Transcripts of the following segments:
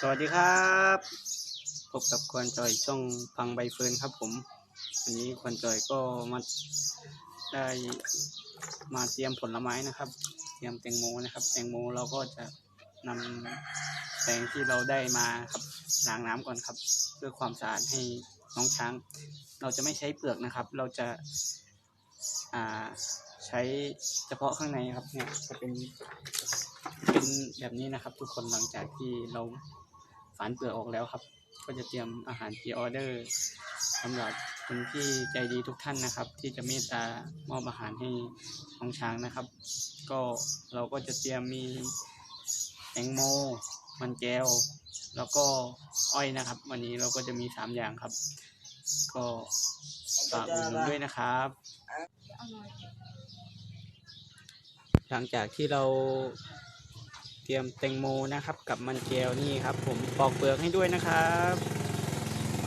สวัสดีครับ พบกับควนจอยช่องพังใบเฟิร์นครับผมวันนี้ควนจอยก็มาได้มาเตรียมผลไม้นะครับ เตรียมแตงโมนะครับ แตงโมเราก็จะนำแตงที่เราได้มาครับล้างน้ำก่อนครับ เพื่อความสะอาดให้น้องช้าง เราจะไม่ใช้เปลือกนะครับ เราจะอ่าใช้เฉพาะข้างในครับเนี่ยจะเป็นเป็นแบบนี้นะครับ ทุกคนหลังจากที่เรา ฝานเปลือกออกแล้วครับ ก็จะเตรียมอาหารพรีออเดอร์สำหรับคนที่ใจดีทุกท่านนะครับ ที่จะเมตตามอบอาหารให้น้องช้างนะครับ ก็เราก็จะเตรียมมีแตงโม มันแก้ว แล้วก็อ้อยนะครับ วันนี้เราก็จะมีสามอย่างครับ ก็ฝากอุดหนุนด้วยนะครับ หลังจากที่เรา เตรียมแตงโมนะครับ กับมันแก้วนี่ครับ ผมปอกเปลือกให้ด้วยนะครับ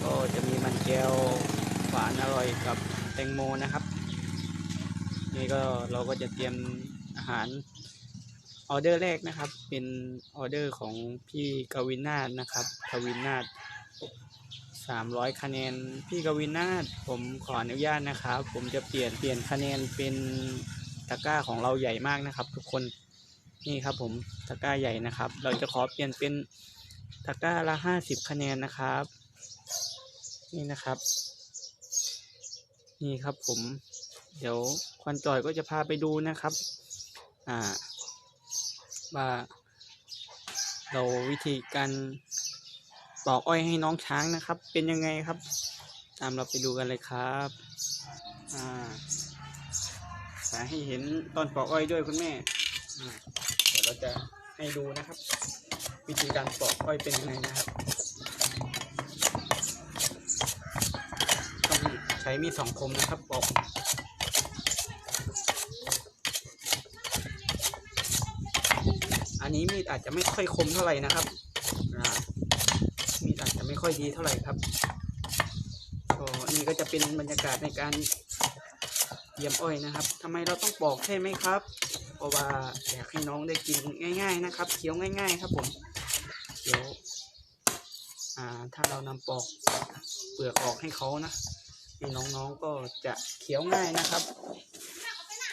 ก็จะมีมันแก้วหวานอร่อยกับแตงโมนะครับ นี่ก็เราก็จะเตรียมอาหารออเดอร์แรกนะครับ เป็นออเดอร์ของพี่กวินนาถนะครับกวินนาถสามร้อยคะแนนพี่กวินนาถผมขออนุญาตนะครับ ผมจะเปลี่ยนเปลี่ยนคะแนนเป็นตะกร้าของเราใหญ่มากนะครับ ทุกคน นี่ครับผมตะกร้าใหญ่นะครับ เราจะขอเปลี่ยนเป็นตะกร้าละห้าสิบคะแนนนะครับ นี่นะครับ นี่ครับผม เดี๋ยวควันจอยก็จะพาไปดูนะครับ อ่า ว่าเราวิธีการปอกอ้อยให้น้องช้างนะครับ เป็นยังไงครับ ตามเราไปดูกันเลยครับ อ่าให้เห็นตอนปอกอ้อยด้วยคุณแม่ เราจะให้ดูนะครับ วิธีการปอกอ้อยเป็นยังไงนะครับต้องใช้มีดสองคมนะครับปอกอันนี้มีดอาจจะไม่ค่อยคมเท่าไหร่นะครับมีดอาจจะไม่ค่อยดีเท่าไหร่ครับก็อันนี้ก็จะเป็นบรรยากาศในการเยี่ยมอ้อยนะครับทำไมเราต้องปอกใช่ไหมครับ เพราะว่าอยากให้น้องได้กินง่าย ๆ นะครับเคี้ยวง่าย ๆ ครับผมเดี๋ยวถ้าเรานำปอกเปลือกออกให้เขานะนี่น้องๆก็จะเคี้ยวง่ายนะครับ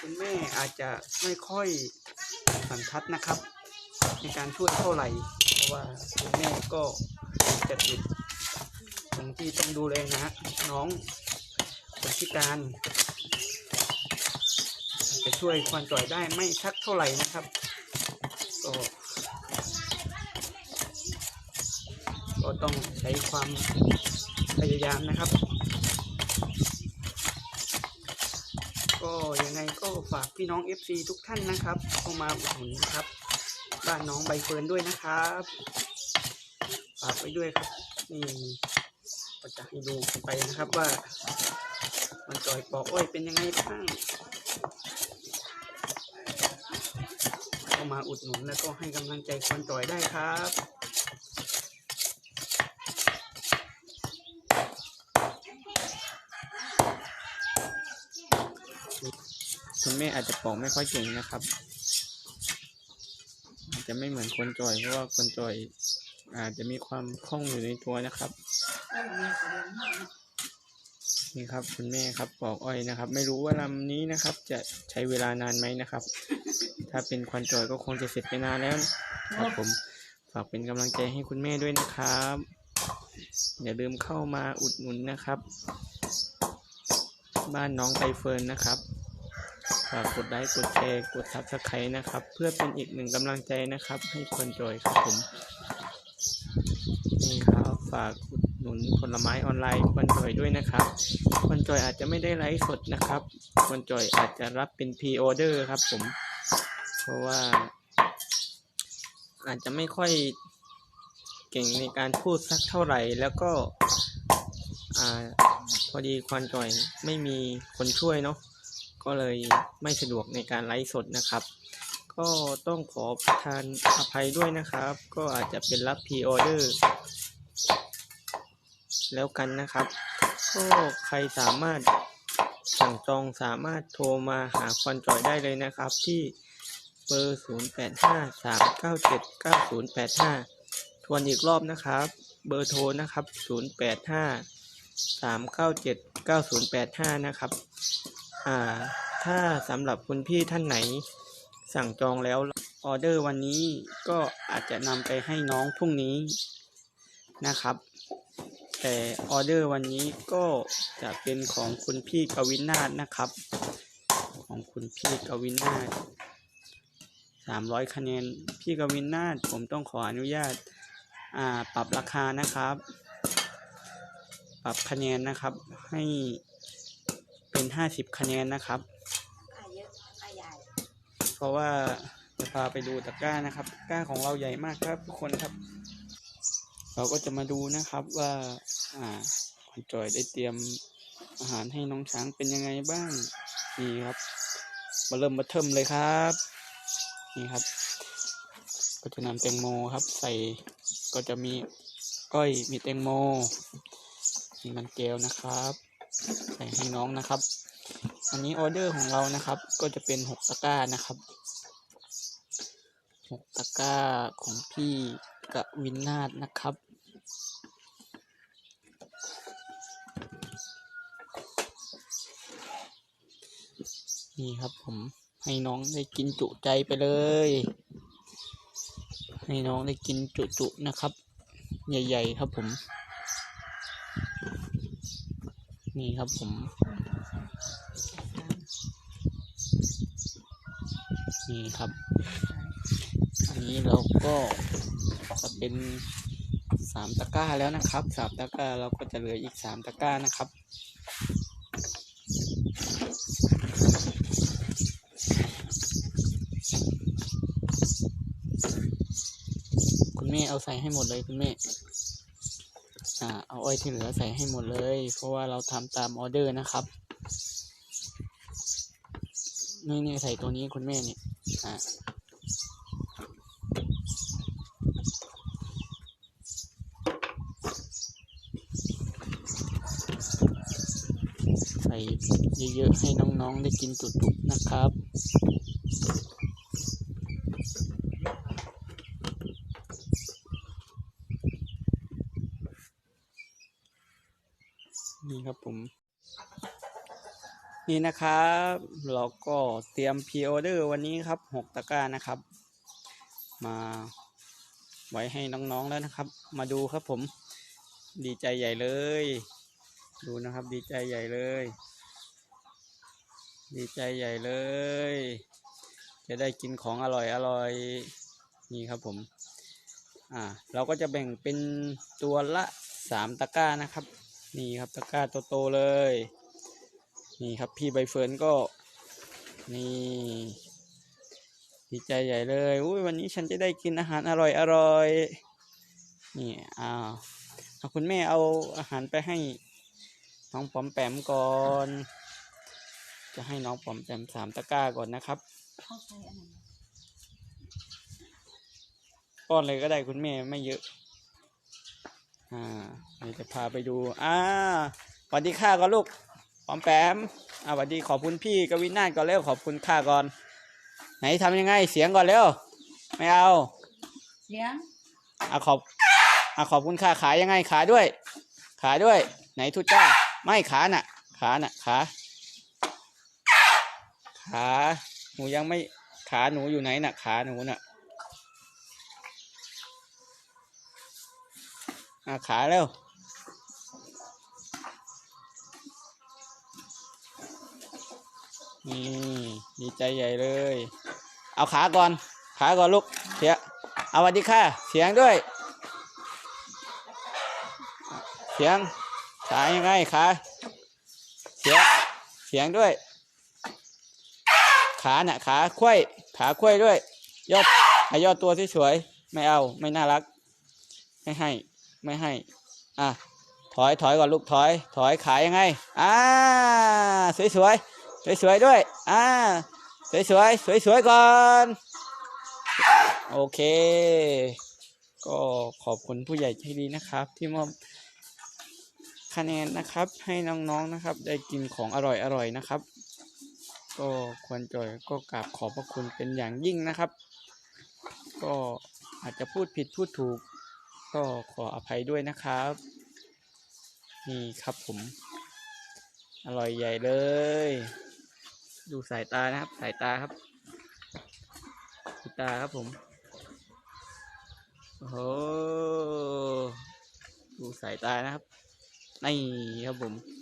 คุณแม่อาจจะไม่ค่อยสันทัดนะครับ ในการช่วยเท่าไหร่ เพราะว่าคุณแม่ก็จะติดตรงที่ต้องดูแลนะฮะน้องคนพิการ จะช่วยควันจ่อยได้ไม่ชักเท่าไหร่นะครับก็ก็ต้องใช้ความพยายามนะครับ ก็ยังไงก็ฝากพี่น้อง FC ทุกท่านนะครับเข้ามาอุดหนุนนะครับ บ้านน้องใบเฟิร์นด้วยนะครับฝากไว้ด้วยครับนี่ก็จะให้ดูกันไปนะครับว่า มันจอยปอกอ้อยเป็นยังไงบ้าง เข้า มาอุดหนุนแล้วก็ให้กำลังใจคนจอยได้ครับคุณแม่อาจจะปอกไม่ค่อยเก่งนะครับ อาจจะไม่เหมือนคนจอยเพราะว่าคนจอยอาจจะมีความคล่องอยู่ในตัวนะครับ นี่ครับคุณแม่ครับปอกอ้อยนะครับ ไม่รู้ว่าลำนี้นะครับ จะใช้เวลานานไหมนะครับ ถ้าเป็นควันจอยก็คงจะเสร็จไปนานแล้วนะครับผมฝากเป็นกำลังใจให้คุณแม่ด้วยนะครับ อย่าลืมเข้ามาอุดหนุนนะครับ บ้านน้องใบเฟิร์นนะครับฝากกดไลค์กดแชร์กดซับสไครต์นะครับ เพื่อเป็นอีกหนึ่งกำลังใจนะครับ ให้ควันจอยครับผมนี่ครับฝากอุด หนุนผลไม้ออนไลน์ควนจอยด้วยนะครับควนจอยอาจจะไม่ได้ไลฟ์สดนะครับควนจอยอาจจะรับเป็นพรีออเดอร์ครับ ผม เพราะว่า อาจจะไม่ค่อยเก่งในการพูดสักเท่าไหร่แล้วก็อ่าพอดีควันจอยไม่มีคนช่วยเนาะก็เลยไม่สะดวกในการไลฟ์สดนะครับ ก็ต้องขอประทานอภัยด้วยนะครับ ก็อาจจะเป็นรับพรีออเดอร์ แล้วกันนะครับ ก็ใครสามารถสั่งจองสามารถโทรมาหาควันจอยได้เลยนะครับ ที่เบอร์ 0 8 5 3 9 7 9 0 8 5 ทวนอีกรอบนะครับ เบอร์โทรนะครับ 085 397 9085 นะครับ อ่า ถ้าสำหรับคุณพี่ท่านไหน สั่งจองแล้วออเดอร์วันนี้ก็อาจจะนำไปให้น้องพรุ่งนี้นะครับ แต่ออเดอร์วันนี้ก็จะเป็นของคุณพี่กวินาศนะครับ ของคุณพี่กวินาศสามร้อยคะแนน พี่กวินาศผมต้องขออนุญาตอ่าปรับราคานะครับ ปรับคะแนนนะครับให้เป็นห้าสิบคะแนนนะครับอะเยอะอะใหญ่เพราะว่าจะพาไปดูตะกร้านะครับตะกร้าของเราใหญ่มากครับทุกคนครับ เราก็จะมาดูนะครับว่าอ่าคุณจอยได้เตรียมอาหารให้น้องช้างเป็นยังไงบ้างนี่ครับ มาเริ่มมาเทิมเลยครับ นี่ครับ ก็จะนำแตงโมครับ ใส่ก็จะมีก้อยมีแตงโมมีมันแก้วนะครับ ใส่ให้น้องนะครับ อันนี้ออเดอร์ของเรานะครับ ก็จะเป็นหกตะกร้านะครับหกตะกร้าของพี่กวินนาศนะครับ นี่ครับผมให้น้องได้กินจุใจไปเลย ให้น้องได้กินจุๆนะครับ ใหญ่ ๆ ครับผม นี่ครับผม นี่ครับ อันนี้เราก็จะเป็น สามตะกร้าแล้วนะครับสามตะกร้าเราก็จะเหลืออีกสามตะกร้านะครับคุณแม่เอาใส่ให้หมดเลยคุณแม่อ่าเอาอ้อยที่เหลือใส่ให้หมดเลย เพราะว่าเราทำตามออเดอร์นะครับนี่นี่ใส่ตัวนี้คุณแม่เนี่ยอ่า ใส่ เยอะๆ ให้น้องๆได้กินจุกๆนะครับนี่ครับผม นี่นะครับ เราก็เตรียมพ r ออเดอร์วันนี้ครับหกตะกร้านะครับ มาไว้ให้น้องๆแล้วนะครับ มาดูครับผม ดีใจใหญ่เลย ดูนะครับ ดีใจใหญ่เลย ดีใจใหญ่เลย จะได้กินของอร่อยอร่อยนี่ครับผม อ่า เราก็จะแบ่งเป็นตัวละสามตะกร้านะครับ นี่ครับตะกร้าโตๆเลย นี่ครับพี่ใบเฟิร์นก็ นี่ ดีใจใหญ่เลยอุ้ยวันนี้ฉันจะได้กินอาหารอร่อยอร่อยนี่อ้าวเอาคุณแม่เอาอาหารไปให้น้องปอมแปมก่อน จะให้น้องปอมแปมสามตะกร้าก่อนนะครับเข้าใส่อันไหนป้อนเลยก็ได้คุณแม่ไม่เยอะ อ่าเดี๋ยวจะพาไปดู อ่าสวัสดีค่ะก่อนลูกปอมแปมอ่าสวัสดีขอบคุณพี่กวินาศก่อนเร็วขอบคุณค่าก่อน ไหนทำยังไงเสียงก่อนเร็ว ไม่เอา เสียง อะขอบ อะขอบคุณค่าขายยังไงขาด้วย ขาด้วย ไหนทุจ้า ไม่ขาน่ะ ขาน่ะ ขา ขาหนูยังไม่ขาหนูอยู่ไหนน่ะ ขาหนูน่ะอะขาเร็วนี่ดีใจใหญ่เลย เอาขาก่อน ขาก่อนลูกเสียเอาสวัสดีค่ะ เสียงด้วย เสียง ขายังไงขาเสียงเสียงด้วย ขาเน่ะขาควยขาควยด้วย ยอดให้ยอดตัวสวยๆไม่เอาไม่น่ารัก ไม่ให้ ไม่ให้ อะถอยถอยก่อนลูกถอย ถอยขายยังไง อ่า สวยสวยสวยสวยด้วย อ่า สวยสวยสวยสวยก่อน โอเค ก็ขอบคุณผู้ใหญ่ใจดีนะครับ ที่มอบคะแนนนะครับให้น้องๆนะครับ ได้กินของอร่อยๆนะครับ ก็ควรจอยก็กราบขอบพระคุณเป็นอย่างยิ่งนะครับ ก็อาจจะพูดผิดพูดถูก ก็ขออภัยด้วยนะครับ นี่ครับผม อร่อยใหญ่เลย ดูสายตานะครับ สายตาครับสายตาครับผมโอ้โหดูสายตานะครับนี่ครับผม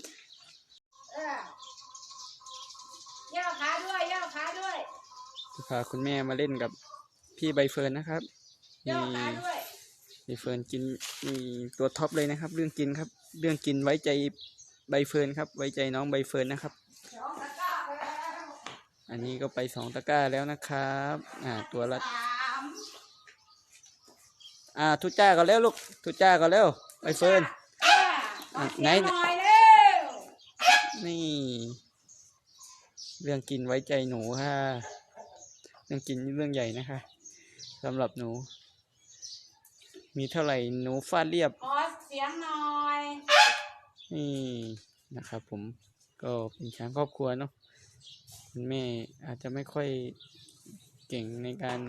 พาคุณแม่มาเล่นกับพี่ใบเฟิร์นนะครับย่อนี่ใบเฟิร์นกินนี่ตัวท็อปเลยนะครับ เรื่องกินครับ เรื่องกินไว้ใจใบเฟิร์นครับ ไว้ใจน้องใบเฟิร์นนะครับ อันนี้ก็ไปสองตะกร้าแล้วนะครับ อ่า ตัวละอ่าทุจ้าก็แล้วลูกทุจ้าก็แล้วใบเฟิร์นไหนนี่ เรื่องกินไว้ใจหนูค่ะ เรื่องกินเรื่องใหญ่นะคะสำหรับหนู มีเท่าไหร่หนูฟาดเรียบขอเสียงหน่อยนี่นะครับผมก็เป็นช้างครอบครัวเนาะคุณแม่อาจจะไม่ค่อยเก่งในการ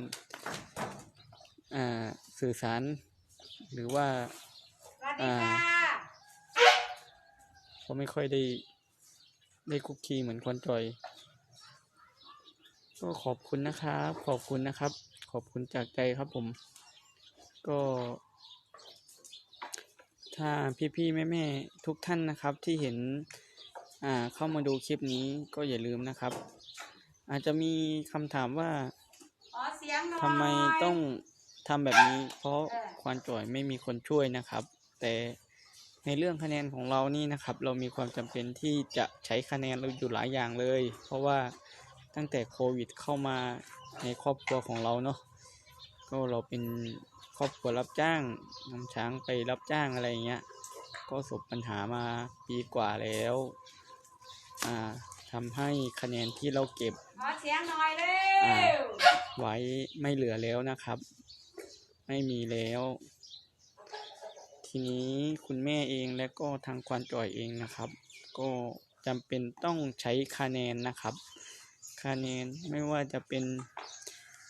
อ่าสื่อสาร หรือว่าสวัสดีค่ะเขาไม่ค่อยได้ได้คุกคีเหมือนคนจอย ก็ขอบคุณนะครับ ขอบคุณนะครับ ขอบคุณจากใจครับผม ก็ ถ้าพี่ๆแม่ๆทุกท่านนะครับที่เห็นอ่าเข้ามาดูคลิปนี้ก็อย่าลืมนะครับ อาจจะมีคำถามว่าขอเสียงหน่อยทำไมต้องทำแบบนี้ เพราะเออควานจ่อยไม่มีคนช่วยนะครับ แต่ในเรื่องคะแนนของเรานี่นะครับ เรามีความจำเป็นที่จะใช้คะแนนเราอยู่หลายอย่างเลย เพราะว่า ตั้งแต่โควิดเข้ามาในครอบครัวของเราเนาะก็เราเป็นครอบครัวรับจ้างนำช้างไปรับจ้างอะไรอย่างเงี้ยก็ประสบปัญหามาปีกว่าแล้วอ่าทำให้คะแนนที่เราเก็บขอเสียงหน่อยเร็อ่าวไว้ไม่เหลือแล้วนะครับ ไม่มีแล้ว ทีนี้คุณแม่เองและก็ทางควานจ่อยเองนะครับ ก็จำเป็นต้องใช้คะแนนนะครับ คะแนนไม่ว่าจะเป็น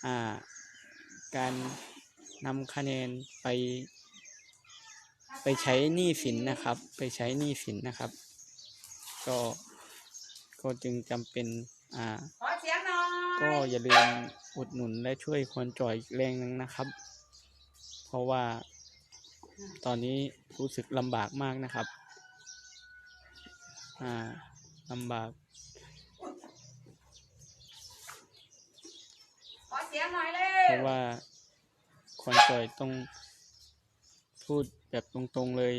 อ่าการนำคะแนนไป ไปใช้หนี้สินนะครับ ไปใช้หนี้สินนะครับ ก็ก็จึงจำเป็นอ่าขอเสียงหน่อยก็อย่าลืมอุดหนุนและช่วยควรจ่อยอีกแรงหนึงนะครับ เพราะว่าตอนนี้รู้สึกลำบากมากนะครับ อ่าลำบาก ขอเสียงหน่อย เพราะว่าควรจ่อยต้องพูดแบบตรงๆเลย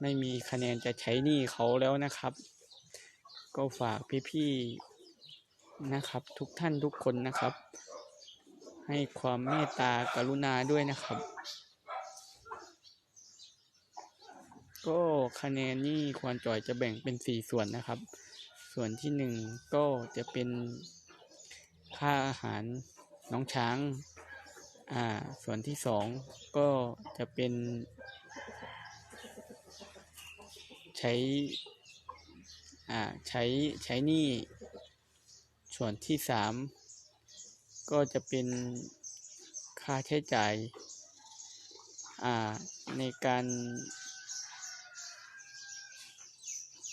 ไม่มีคะแนนจะใช้หนี้เขาแล้วนะครับ ก็ฝากพี่ๆนะครับ ทุกท่านทุกคนนะครับ ให้ความเมตตากรุณาด้วยนะครับ ก็คะแนนนี่ควรจ่อยจะแบ่งเป็นสี่ส่วนนะครับ ส่วนที่หนึ่งก็จะเป็นค่าอาหาร น้องช้าง อ่า ส่วนที่สองก็จะเป็น ใช้ อ่า ใช้ ใช้หนี้ส่วนที่สามก็จะเป็นค่าใช้จ่าย อ่า ในการ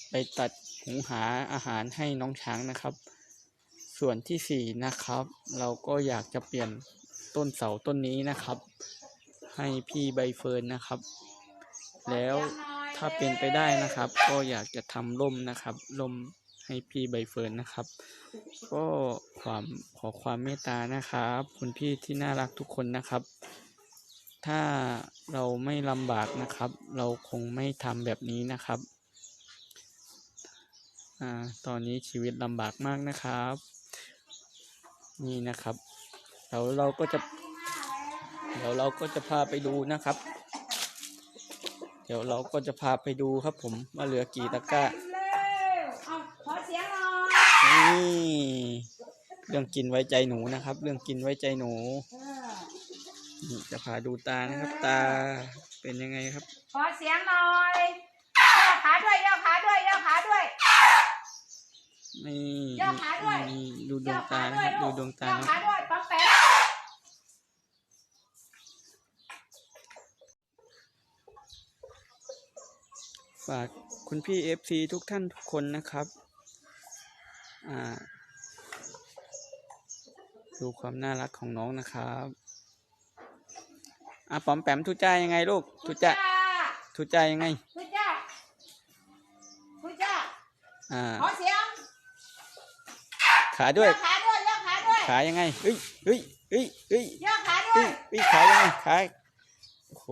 ไปตัดหุงหาอาหารให้น้องช้างนะครับ ส่วนที่สี่นะครับ เราก็อยากจะเปลี่ยนต้นเสาต้นนี้นะครับ ให้พี่ใบเฟิร์นนะครับ แล้วถ้าเป็นไปได้นะครับ ก็อยากจะทำร่มนะครับร่มให้พี่ใบเฟิร์นนะครับ ก็ความขอความเมตตานะครับ คุณพี่ที่น่ารักทุกคนนะครับ ถ้าเราไม่ลำบากนะครับ เราคงไม่ทำแบบนี้นะครับอ่าตอนนี้ชีวิตลำบากมากนะครับ นี่นะครับเดี๋ยวเราก็จะ เดี๋ยวเราก็จะพาไปดูนะครับ เดี๋ยวเราก็จะพาไปดูครับผมว่าเหลือกี่ตะกร้าขอเสียงหน่อยนี่เรื่องกินไว้ใจหนูนะครับ เรื่องกินไว้ใจหนูจะพาดูตานะครับ ตาเป็นยังไงครับ ขอเสียงหน่อยขาด้วยย่อขาด้วยย่อขาด้วย นี่ย่อขาด้วยดูดวงตาครับดูดวงตาย่อขาด้วยป๊อแป๊ฝากคุณพี่เอฟซีทุกท่านทุกคนนะครับดูความน่ารักของน้องนะครับอะปอมแปมทุจ้ายังไงลูกทุจ้าทุจ้ายังไงทุจ้าทุจ้าอ่า ขอเสียงขาด้วยยกขาด้วยยกขาด้วยขายังไงเฮ้ยเฮ้ยเฮ้ยเฮ้ยยกขาด้วเฮ้ยยเฮ้ยขายังไงขาโอ้โห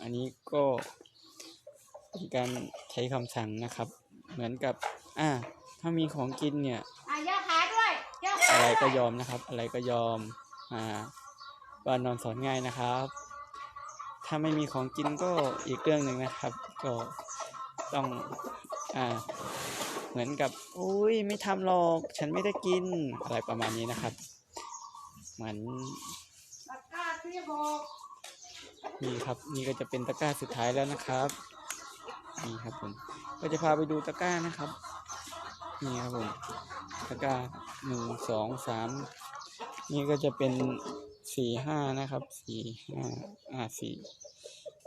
อันนี้ก็เป็นการใช้คำสั่งนะครับ เหมือนกับ อ่า ถ้ามีของกินเนี่ยอะยกขาด้วยยกขาอะไรด้วยก็ยอมนะครับ อะไรก็ยอม อ่าบ้านนอนสอนง่ายนะครับ ถ้าไม่มีของกินก็อีกเรื่องหนึ่งนะครับ ก็ต้อง อ่า เหมือนกับอุ้ยไม่ทำหรอกฉันไม่ได้กินอะไรประมาณนี้นะครับ เหมือนนี่ครับนี่ก็จะเป็นตะกร้าสุดท้ายแล้วนะครับนี่ครับผมก็จะพาไปดูตะกร้านะครับนี่ครับผมตะกร้าหนึ่งสองสามนี่ก็จะเป็นสี่ห้านะครับสี่ห้าอ่าสี่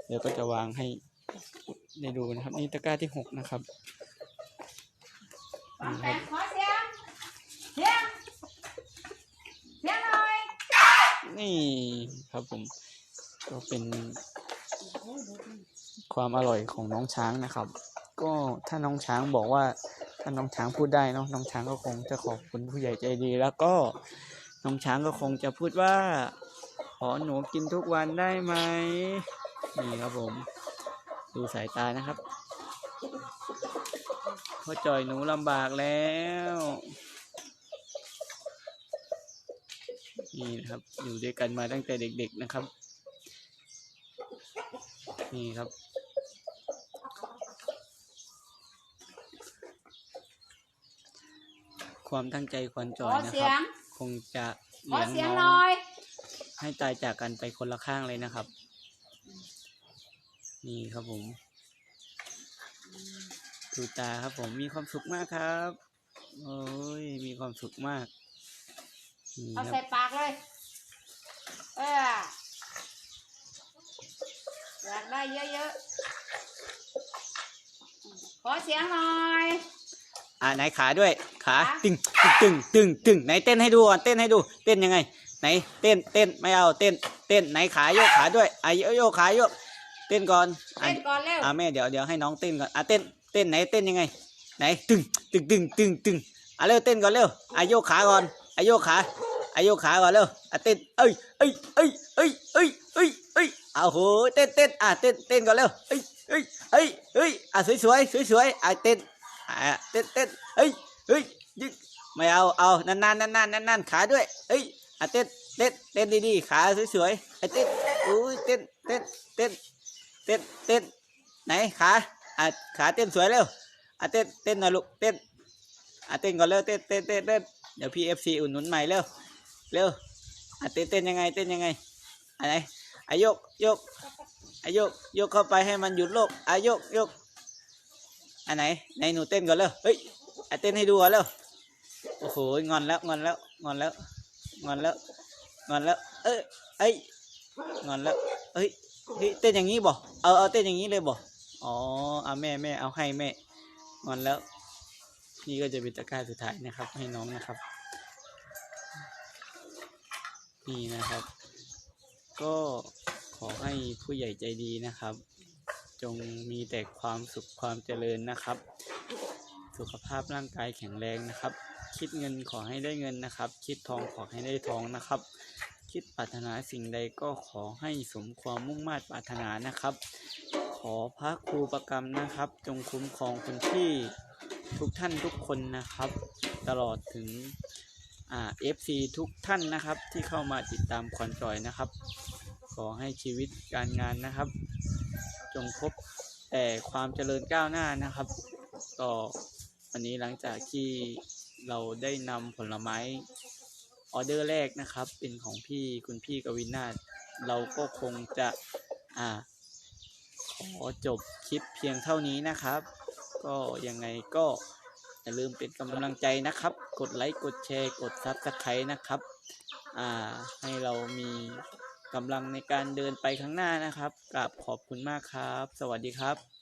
เดี๋ยวก็จะวางให้ได้ดูนะครับ นี่ตะกร้าที่หกนะครับ แปมขอเสียงเสียงเสียงหน่อยนี่ครับผมก็เป็นความอร่อยของน้องช้างนะครับ ก็ถ้าน้องช้างบอกว่าถ้าน้องช้างพูดได้เนาะน้องช้างก็คงจะขอบคุณผู้ใหญ่ใจดี แล้วก็น้องช้างก็คงจะพูดว่าขอหนูกินทุกวันได้ไหมนี่ครับผม ดูสายตานะครับ พ่อจอยหนูลำบากแล้วนี่นะครับ อยู่ด้วยกันมาตั้งแต่เด็ก ๆนะครับ นี่ครับ ความตั้งใจควรจขออยนะเสีคยรับงคงจะขอเลี้ยงเสียงน้หอน่งอยให้ตายจากกันไปคนละข้างเลยนะครับ นี่ครับผม ดูตาครับผมมีความสุขมากครับ โอ้ยมีความสุขมากนี่เอาคใส่รับปากเลย เอออยากได้เยอะๆ ขอเสียงหน่อย อ่าไหนขาด้วยขาขา ตึงตึงตึงตึงไหนเต้นให้ดูก่อนเต้นให้ดู เต้นยังไง ไหนเต้นเต้นไม่เอาเต้น เต้นไหนขาโยกขาด้วยอะโยกโยกขาโยก เต้นก่อนอะเต้นก่อนเร็ว อ่าแม่เดี๋ยวเดี๋ยวให้น้องเต้นก่อนอะเต้น เต้นไหนเต้นยังไง ไหนตึงตึงตึงตึงตึงอะเร็วเต้นก่อนเร็วอะโยกขาก่อนอะโยกขาอะโยกขาก่อนเร็วอะเต้นเอ้ยเอ้ยเอ้ยเอ้ยเอ้ยเอ้ยเอ้ยเอาวโหเต้นเต้นอะเต้นเต้นก่อนเร็วเอ้ยเอ้ยเอ้ยเอ้ยอะสวยสวยสวยสวยอะเต้นอะเต้นเต้นเอ้ยเอ้ยยึกไม่เอาเอานานๆนานๆนานๆขาด้วยเอ้ยอะเต้นเต้นเต้นดีๆขาสวยๆอะเต้นอุ้ยเต้นเต้นเต้นเต้นเต้นไหนขา อะขาเต้นสวยเร็วอะเต้นเต้นหน่อยลูกเต้นอะเต้นก่อนเร็วเต้นเต้นเต้นเต้นเดี๋ยวพี่เอฟซีอุ่นหนุนใหม่เร็วเร็วอะเต้นเต้นยังไงเต้นยังไงอันไหนอะยกยกอะยกยกเข้าไปให้มันหยุดโลกอะยกยกอันไหนไหนหนูเต้นก่อนเร็วเฮ้ยอะเต้นให้ดูก่อนเร็วโอ้โหงอนแล้วงอนแล้วงอนแล้วงอนแล้วงอนแล้ว เอ้ยเอ้ยงอนแล้วเฮ้ยเฮ้ยเต้นอย่างนี้บ่ เอาเอาเต้นอย่างนี้เลยบ่ อ๋อเอาแม่แม่เอาให้แม่งอนแล้ว นี่ก็จะเป็นตะกร้าสุดท้ายนะครับ ให้น้องนะครับ นี่นะครับ ก็ขอให้ผู้ใหญ่ใจดีนะครับ จงมีแต่ความสุขความเจริญนะครับ สุขภาพร่างกายแข็งแรงนะครับ คิดเงินขอให้ได้เงินนะครับ คิดทองขอให้ได้ทองนะครับ คิดปรารถนาสิ่งใดก็ขอให้สมความมุ่งมา่ปรารถนานะครับ อพระครูประกรรมนะครับ จงคุ้มครองคนที่ทุกท่านทุกคนนะครับ ตลอดถึงอ่า FC ทุกท่านนะครับ ที่เข้ามาติดตามคอนจอยนะครับ ขอให้ชีวิตการงานนะครับ จงพบแต่ความเจริญก้าวหน้านะครับ ก็วันนี้หลังจากที่เราได้นำผลไม้ออเดอร์แรกนะครับ เป็นของพี่คุณพี่กวินาเราก็คงจะอ่า ขอจบคลิปเพียงเท่านี้นะครับ ก็ยังไงก็อย่าลืมเป็นกำลังใจนะครับ กดไลค์กดแชร์กดซับสไครต์นะครับ อ่า ให้เรามีกำลังในการเดินไปข้างหน้านะครับกราบขอบคุณมากครับ สวัสดีครับ